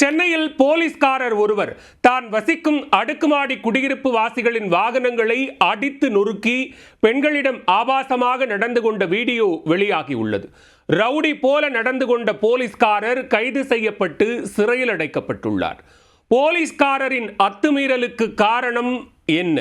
சென்னையில் போலீஸ்காரர் ஒருவர் தான் வசிக்கும் அடுக்குமாடி குடியிருப்பு வாசிகளின் வாகனங்களை அடித்து நொறுக்கி பெண்களிடம் ஆபாசமாக நடந்து கொண்ட வீடியோ வெளியாகியுள்ளது. ரவுடி போல நடந்து கொண்ட போலீஸ்காரர் கைது செய்யப்பட்டு சிறையில் அடைக்கப்பட்டுள்ளார். போலீஸ்காரரின் அத்துமீறலுக்கு காரணம் என்ன?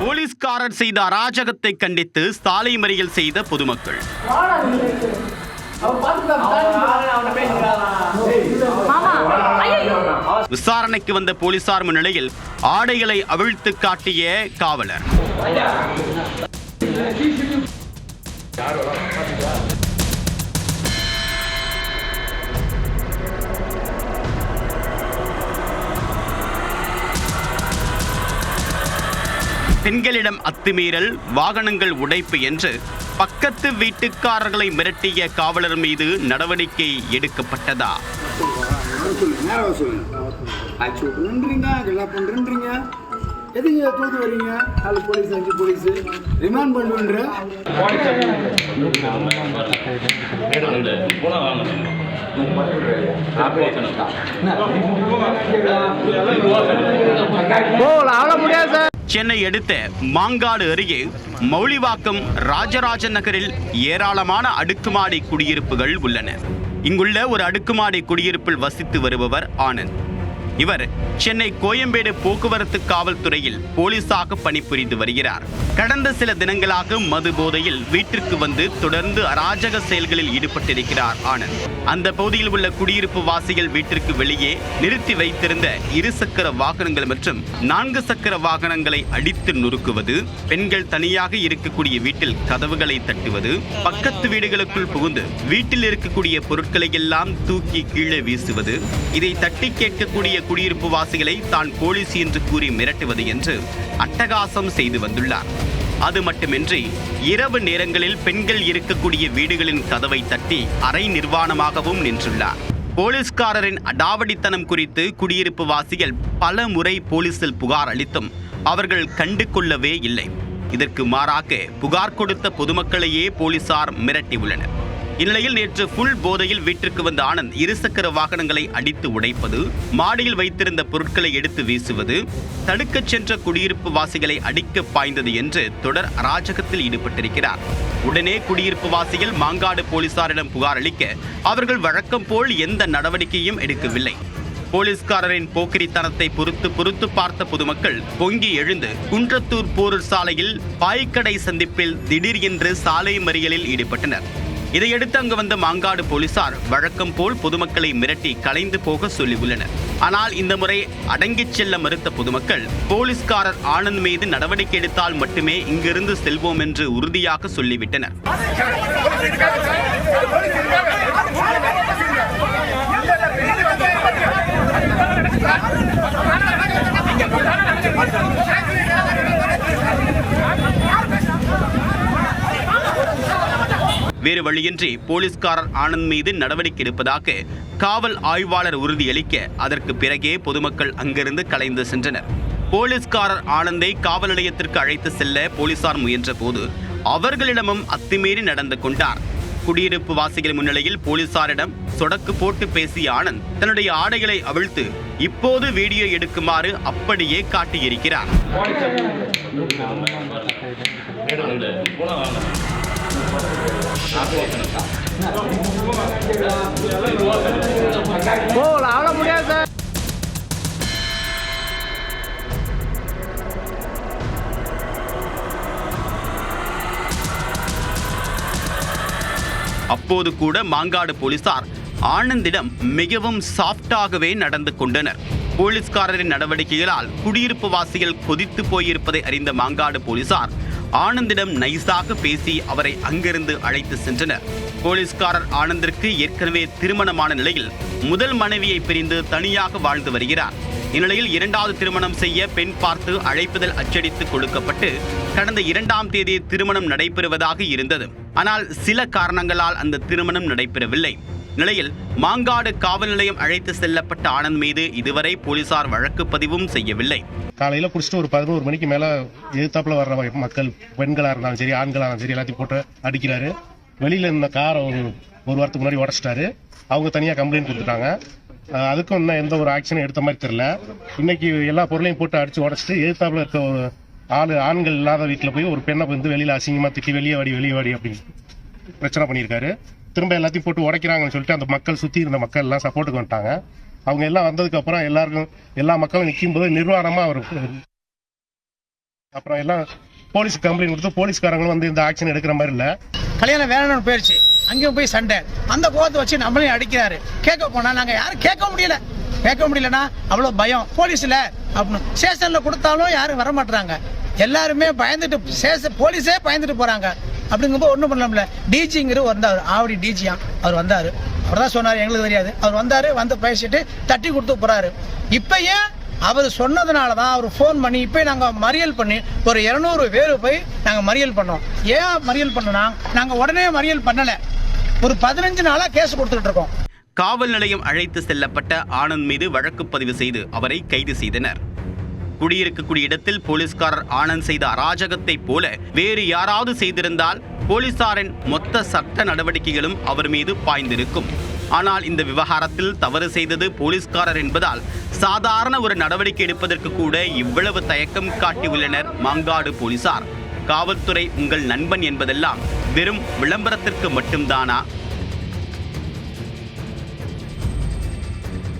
போலீஸ்காரர் செய்த அராஜகத்தை கண்டித்து சாலை மறியல் செய்த பொதுமக்கள். விசாரணைக்கு வந்த போலீசார் முன்னிலையில் ஆடைகளை அவிழ்த்து காட்டிய காவலர். பெண்களிடம் அத்துமீறல் வாகனங்கள் உடைப்பு என்று பக்கத்து வீட்டுக்காரர்களை மிரட்டிய காவலர் மீது நடவடிக்கை எடுக்கப்பட்டதா? சொல்லுங்க நேரம் சொல்லுங்க ஆக்சி விட்டுன்றீங்க எதுக்கு தூத்து வரீங்க நாலு போலீஸ் அஞ்சு போலீஸ் ரிமாண்ட் பண்ணுன்ற சென்னை அடுத்த மாங்காடு அருகே மௌலிவாக்கம் ராஜராஜ நகரில் ஏராளமான அடுக்குமாடி குடியிருப்புகள் உள்ளன. இங்குள்ள ஒரு அடுக்குமாடி குடியிருப்பில் வசித்து வருபவர் ஆனந்த். இவர் சென்னை கோயம்பேடு போக்குவரத்து காவல்துறையில் போலீசாக பணிபுரிந்து வருகிறார். கடந்த சில தினங்களாக மது போதையில் வீட்டிற்கு வந்து தொடர்ந்து அராஜக செயல்களில் ஈடுபட்டிருக்கிறார் ஆனந்த். அந்த பகுதியில் உள்ள குடியிருப்பு வாசிகள் வீட்டிற்கு வெளியே நிறுத்தி வைத்திருந்த இருசக்கர வாகனங்கள் மற்றும் நான்கு சக்கர வாகனங்களை அடித்து நொறுக்குவது பெண்கள் தனியாக இருக்கக்கூடிய வீட்டில் கதவுகளை தட்டுவது பக்கத்து வீடுகளுக்குள் புகுந்து வீட்டில் இருக்கக்கூடிய பொருட்களை எல்லாம் தூக்கி கீழே வீசுவது இதை தட்டி கேட்கக்கூடிய குடியிருப்பு வாசிகளை தான் போலீஸ் என்று கூறி மிரட்டுவது என்று அட்டகாசம் செய்து வந்துள்ளார். அது மட்டுமின்றி இரவு நேரங்களில் பெண்கள் இருக்கக்கூடிய வீடுகளின் கதவை தட்டி அரை நிர்வாணமாகவும் நின்றுள்ளார். போலீஸ்காரரின் அடாவடித்தனம் குறித்து குடியிருப்பு வாசிகள் பல முறை போலீசில் புகார் அளித்தும் அவர்கள் கண்டு கொள்ளவே இல்லை. இதற்கு மாறாக புகார் கொடுத்த பொதுமக்களையே போலீசார் மிரட்டியுள்ளனர். இந்நிலையில் நேற்று புல் போதையில் வீட்டிற்கு வந்த ஆனந்த் இருசக்கர வாகனங்களை அடித்து உடைப்பது மாடியில் வைத்திருந்த பொருட்களை எடுத்து வீசுவது தடுக்கச் சென்ற குடியிருப்பு வாசிகளை அடிக்க பாய்ந்தது என்று தொடர் அராஜகத்தில் ஈடுபட்டிருக்கிறார். உடனே குடியிருப்பு வாசிகள் மாங்காடு போலீசாரிடம் புகார் அளிக்க அவர்கள் வழக்கம் போல் எந்த நடவடிக்கையும் எடுக்கவில்லை. போலீஸ்காரரின் போக்கிரித்தனத்தை பொறுத்து பொறுத்து பார்த்த பொதுமக்கள் பொங்கி எழுந்து குன்றத்தூர் போரூர் சாலையில் பாய்க்கடை சந்திப்பில் திடீர் என்று சாலை மறியலில் ஈடுபட்டனர். இதையடுத்து அங்கு வந்த மாங்காடு போலீசார் வழக்கம் போல் பொதுமக்களை மிரட்டி கலைந்து போக சொல்லியுள்ளனர். ஆனால் இந்த முறை அடங்கிச் செல்ல மறுத்த பொதுமக்கள் போலீஸ்காரர் ஆனந்த் மீது நடவடிக்கை எடுத்தால் மட்டுமே இங்கிருந்து செல்வோம் என்று உறுதியாக சொல்லிவிட்டனர். வேறு வழியின்றி போலீஸ்காரர் ஆனந்த் மீது நடவடிக்கை எடுப்பதாக காவல் ஆய்வாளர் உறுதியளிக்க அதற்கு பிறகே பொதுமக்கள் அங்கிருந்து கலைந்து சென்றனர். போலீஸ்காரர் ஆனந்தை காவல் நிலையத்திற்கு அழைத்து செல்ல போலீசார் முயன்ற போது அவர்களிடமும் அத்துமீறி நடந்து கொண்டார். குடியிருப்பு வாசிகள் முன்னிலையில் போலீசாரிடம் சொடக்கு போட்டு பேசிய ஆனந்த் தன்னுடைய ஆடைகளை அவிழ்த்து இப்போது வீடியோ எடுக்குமாறு அப்படியே காட்டியிருக்கிறார். அப்போது கூட மாங்காடு போலீசார் ஆனந்திடம் மிகவும் சாஃப்டாகவே நடந்து கொண்டனர். போலீஸ்காரரின் நடவடிக்கைகளால் குடியிருப்பு வாசிகள் கொதித்து போயிருப்பதை அறிந்த மாங்காடு போலீசார் ஆனந்திடம் நைஸாக பேசி அவரை அங்கிருந்து அழைத்து சென்றனர். போலீஸ்காரர் ஆனந்திற்கு ஏற்கனவே திருமணமான நிலையில் முதல் மனைவியை பிரிந்து தனியாக வாழ்ந்து வருகிறார். இந்நிலையில் இரண்டாவது திருமணம் செய்ய பெண் பார்த்து அழைப்புதல் அச்சடித்து கொடுக்கப்பட்டு கடந்த இரண்டாம் தேதி திருமணம் நடைபெறுவதாக இருந்தது. ஆனால் சில காரணங்களால் அந்த திருமணம் நடைபெறவில்லை. நிலையில் மாங்காடு காவல் நிலையம் அழைத்து செல்லப்பட்ட ஆனந்த் மீது இதுவரை போலீசார் வழக்கு பதிவும் செய்யவில்லை. காலையில் குடிச்சிட்டு ஒரு பதினோரு மணிக்கு மேலே எதிர்த்தாப்புல வர்ற மக்கள் பெண்களாக இருந்தாலும் சரி ஆண்களாக இருந்தாலும் சரி எல்லாத்தையும் போட்டு அடிக்கிறாரு. வெளியில் இருந்த காரை ஒரு ஒரு வாரத்துக்கு முன்னாடி உடச்சிட்டாரு. அவங்க தனியாக கம்ப்ளைண்ட் கொடுத்துட்டாங்க. அதுக்கும் இன்னும் எந்த ஒரு ஆக்ஷனும் எடுத்த மாதிரி தெரியல. இன்னைக்கு எல்லா பொருளையும் போட்டு அடிச்சு உடச்சிட்டு எதிர்த்தாப்புல இருக்க ஒரு ஆளு ஆண்கள் இல்லாத வீட்டில் போய் ஒரு பெண்ணை வந்து வெளியில் அசிங்கமாக திட்டி வெளியே வாடி வெளியே வாடி அப்படின்னு பிரச்சனை பண்ணியிருக்காரு. திரும்ப எல்லாத்தையும் போட்டு உடைக்கிறாங்கன்னு சொல்லிட்டு அந்த மக்கள் சுற்றி இருந்த மக்கள் எல்லாம் சப்போர்ட்டுக்கு வந்துட்டாங்க. அவங்க எல்லாம் வந்ததுக்கப்புறம் எல்லாருக்கும் எல்லா மக்களும் நிற்கும் போது நிர்வாணமாக அவர் அப்புறம் எல்லாம் போலீஸ் கம்ப்ளைண்ட் கொடுத்து போலீஸ்காரங்களும் வந்து இந்த ஆக்ஷன் எடுக்கிற மாதிரி இல்லை. கல்யாணம் வேணும்னு போயிடுச்சு அங்கேயும் போய் சண்டை. அந்த கோபத்தை வச்சு நம்மளையும் அடிக்கிறாரு. கேட்க போனால் நாங்கள் யாரும் கேட்க முடியல. கேட்க முடியலன்னா அவ்வளோ பயம். போலீஸில் அப்படின்னு. ஸ்டேஷனில் கொடுத்தாலும் யாரும் வர மாட்டுறாங்க எல்லாருமே பயந்துட்டு ஸ்டேஷன் போலீஸே பயந்துட்டு போகிறாங்க அப்படிங்கும்போது ஒன்றும் பண்ணலாம்ல. டிஜிங்கிற வந்தார். ஆவடி டிஜியா அவர் வந்தார். அவர் தான் சொன்னார் எங்களுக்கு தெரியாது. அவர் வந்தார் வந்து பேசிட்டு தட்டி கொடுத்து போகிறாரு இப்போ ஏன் அவர் சொன்னதுனால தான் அவர் ஃபோன் பண்ணி இப்போ நாங்கள் மறியல் பண்ணி ஒரு இரநூறு பேர் போய் நாங்கள் மறியல் பண்ணோம். ஏன் மறியல் பண்ணோம்னா நாங்கள் உடனே மறியல் பண்ணலை. ஒரு பதினஞ்சு நாளாக கேஸ் கொடுத்துக்கிட்டு இருக்கோம். காவல் நிலையம் அழைத்து செல்லப்பட்ட ஆனந்த் மீது வழக்கு பதிவு செய்து அவரை கைது செய்தனர். குடியிருக்கக்கூடிய இடத்தில் போலீஸ்காரர் ஆனந்த் செய்த அராஜகத்தைப் போல வேறு யாராவது செய்திருந்தால் போலீசாரின் மொத்த சட்ட நடவடிக்கைகளும் அவர் மீது பாய்ந்திருக்கும். ஆனால் இந்த விவகாரத்தில் தவறு செய்தது போலீஸ்காரர் என்பதால் சாதாரண ஒரு நடவடிக்கை எடுப்பதற்கு கூட இவ்வளவு தயக்கம் காட்டியுள்ளனர் மாங்காடு போலீசார். காவல்துறை உங்கள் நண்பன் என்பதெல்லாம் வெறும் விளம்பரத்திற்கு மட்டும்தானா?